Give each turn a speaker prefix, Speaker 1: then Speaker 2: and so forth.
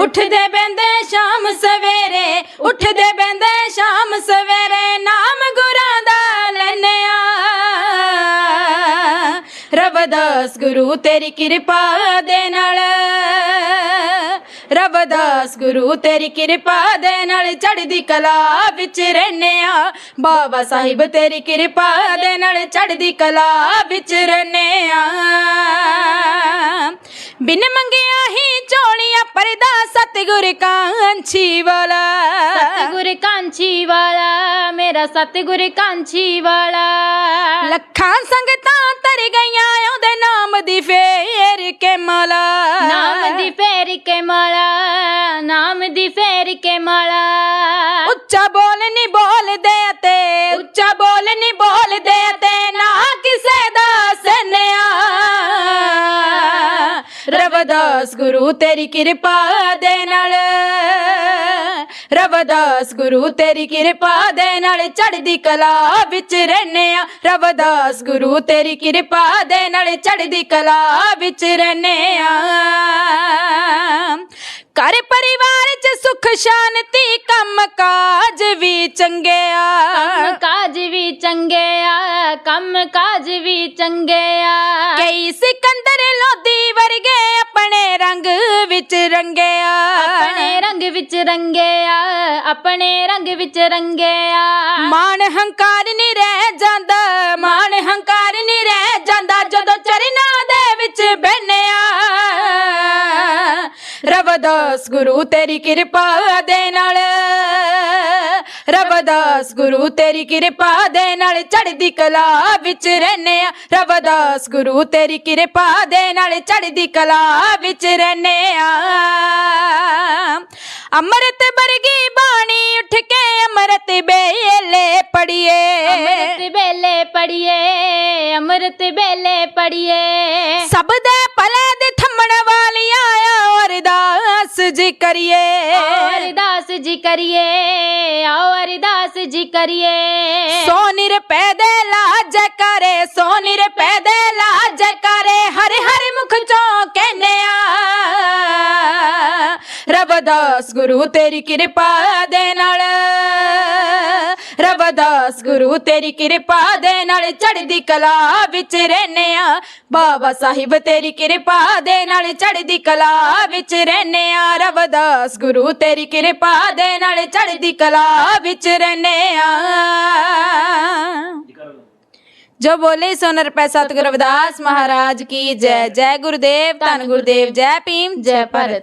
Speaker 1: ਉੱਠਦੇ ਬੈੰਦੇ ਸ਼ਾਮ ਸਵੇਰੇ, ਉੱਠਦੇ ਬੈੰਦੇ ਸ਼ਾਮ ਸਵੇਰੇ, ਨਾਮ ਗੁਰਾਂ ਦਾ ਲੈਨਿਆ। ਰਵਦਾਸ ਗੁਰੂ ਤੇਰੀ ਕਿਰਪਾ ਦੇ ਨਾਲ, ਰਵਦਾਸ ਗੁਰੂ ਤੇਰੀ ਕਿਰਪਾ ਦੇ ਨਾਲ ਚੜ੍ਹਦੀ ਕਲਾ ਵਿੱਚ ਰਹਿੰਦੇ ਬਾਬਾ ਸਾਹਿਬ ਤੇਰੀ ਕਿਰਪਾ ਦੇ ਨਾਲ ਚੜ੍ਹਦੀ ਕਲਾ ਵਿੱਚ ਰਹਿੰਦੇ ਆ ਬਿਨ ਮੰਗਿਆ ਹੀ ਝੋਲੀਆਂ ਪਰਦਾ ਸਤਿਗੁਰ ਕਾਂਛੀ ਵਾਲਾ।
Speaker 2: ਸਤਿਗੁਰ ਕਾਂਚੀ ਵਾਲਾ ਮੇਰਾ ਸਤਿਗੁਰ ਕਾਂਚੀ ਵਾਲਾ।
Speaker 1: ਲੱਖਾਂ ਸੰਗਤਾਂ ਤਰ ਗਈਆਂ ਉਹਦੇ ਨਾਮ ਦੀ ਫੇਰ ਕੇ ਮਾਲਾ।
Speaker 2: ਨਾਮ ਦੀ ਫੇਰ ਕੇ ਮਾਲਾ ਨਾਮ ਦੀ ਫੇਰ ਕੇ ਮਾਲਾ।
Speaker 1: ਉੱਚਾ ਬੋਲ ਨਹੀਂ ਬੋਲਦੇ ਅਤੇ ਉੱਚਾ ਬੋਲ ਨਹੀਂ ਬੋਲਦੇ ਅਤੇ ਰਵਦਾਸ ਗੁਰੂ ਤੇਰੀ ਕਿਰਪਾ ਦੇ ਨਾਲ। ਰਵਦਾਸ ਗੁਰੂ ਤੇਰੀ ਕਿਰਪਾ ਦੇ ਨਾਲ ਚੜ੍ਹਦੀ ਕਲਾ ਵਿੱਚ ਰਹਿੰਦੇ ਆ। ਰਵਦਾਸ ਗੁਰੂ ਤੇਰੀ ਕਿਰਪਾ ਦੇ ਨਾਲ ਚੜ੍ਹਦੀ ਕਲਾ ਵਿੱਚ ਰਹਿੰਦੇ ਆ। ਘਰ ਪਰਿਵਾਰ ਚ ਸੁਖ ਸ਼ਾਂਤੀ ਕੰਮ ਕਾਜ ਵੀ ਚੰਗੇ
Speaker 2: ਕੰਮ
Speaker 1: ਆ
Speaker 2: ਕਾਜ ਵੀ ਚੰਗੇ ਆ ਕੰਮ ਕਾਜ ਵੀ ਚੰਗੇ ਆ।
Speaker 1: ਕਈ ਸਿਕੰਦਰ ਲੋਦੀ ਰੰਗ ਵਿੱਚ ਰੰਗੇ ਆ
Speaker 2: ਆਪਣੇ ਰੰਗ ਵਿੱਚ ਰੰਗੇ ਆ ਆਪਣੇ ਰੰਗ ਵਿੱਚ ਰੰਗੇ ਆ
Speaker 1: ਮਾਣ ਹੰਕਾਰ ਨਹੀਂ ਰਹਿ ਜਾਂਦਾ ਮਾਣ ਹੰਕਾਰ ਨਹੀਂ ਰਹਿ ਜਾਂਦਾ ਜਦੋਂ ਚਰਨਾਂ ਦੇ ਵਿੱਚ ਬਹਿਨਿਆ ਰਵਦਾਸ ਗੁਰੂ ਤੇਰੀ ਕਿਰਪਾ ਦੇ ਨਾਲ ਰਵਦਾਸ ਗੁਰੂ ਤੇਰੀ ਕਿਰਪਾ ਦੇ ਨਾਲ ਚੜ੍ਹਦੀ ਕਲਾ ਵਿੱਚ ਰਹਿੰਦੇ ਆ ਰਵਦਾਸ ਗੁਰੂ ਤੇਰੀ ਕਿਰਪਾ ਦੇ ਨਾਲ ਚੜ੍ਹਦੀ ਕਲਾ ਵਿੱਚ ਰਹਿੰਦੇ ਆ ਅੰਮ੍ਰਿਤ ਵਰਗੀ ਬਾਣੀ ਉੱਠ ਕੇ ਅੰਮ੍ਰਿਤ ਬੇਲੇ ਪੜੀਏ
Speaker 2: ਅੰਮ੍ਰਿਤ ਵੇਲੇ ਪੜੀਏ ਅੰਮ੍ਰਿਤ ਵੇਲੇ ਪੜੀਏ
Speaker 1: ਸਭ ਦੇ ਭਲੇ ਦੇ ਥੰਮਣ ਵਾਲੀ ਆਇਆ ਅਰਦਾਸ ਜੀ ਕਰੀਏ।
Speaker 2: ਅਰਦਾਸ ਜੀ ਕਰੀਏ ਆਓ ਅਰਦਾਸ ਜੀ ਕਰੀਏ
Speaker 1: ਸੋ ਨਿਰਪੈ ਦੇ ਲਾਜ ਕਰੇ ਸੋ ਨਿਰਪੈ ਦੇ ਲਾਜ ਕਰੇ ਹਰ ਹਰ ਮੁਖ ਚੋਂ ਕਹਿੰਦੇ ਆ ਰਵਦਾਸ ਗੁਰੂ ਤੇਰੀ ਕਿਰਪਾ ਦੇ ਨਾਲ ਰਵਦਾਸ ਗੁਰੂ, ਤੇਰੀ ਕਿਰਪਾ ਦੇ ਨਾਲ ਚੜ੍ਹਦੀ ਕਲਾ ਵਿੱਚ ਰਹਿੰਦੇ ਆ। ਬਾਬਾ ਸਾਹਿਬ, ਤੇਰੀ ਕਿਰਪਾ ਦੇ ਨਾਲ ਚੜ੍ਹਦੀ ਕਲਾ ਵਿੱਚ ਰਹਿੰਦੇ ਆ। ਰਵਦਾਸ ਗੁਰੂ, ਤੇਰੀ ਕਿਰਪਾ ਦੇ ਨਾਲ ਚੜ੍ਹਦੀ ਕਲਾ ਵਿੱਚ ਰਹਿੰਦੇ ਆ। ਜੋ ਬੋਲੇ ਸੋ ਨਰਪੈ ਸਤਿਗੁਰ ਰਵਿਦਾਸ ਮਹਾਰਾਜ ਕੀ ਜੈ। ਜੈ ਗੁਰਦੇਵ, ਧੰਨ ਗੁਰਦੇਵ, ਜੈ ਭੀਮ, ਜੈ ਭਾਰਤ।